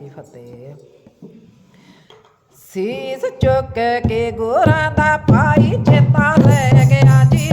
ਕੀ ਫਤਿਹ ਸੀਸ ਚੁੱਕ ਕੇ ਗੁਰਾਂ ਦਾ ਪਾਈ ਚੇਤਾ ਲੈ ਗਿਆ ਜੀ।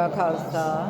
ਵਾਹਿਗੁਰੂ ਜੀ ਕਾ ਖਾਲਸਾ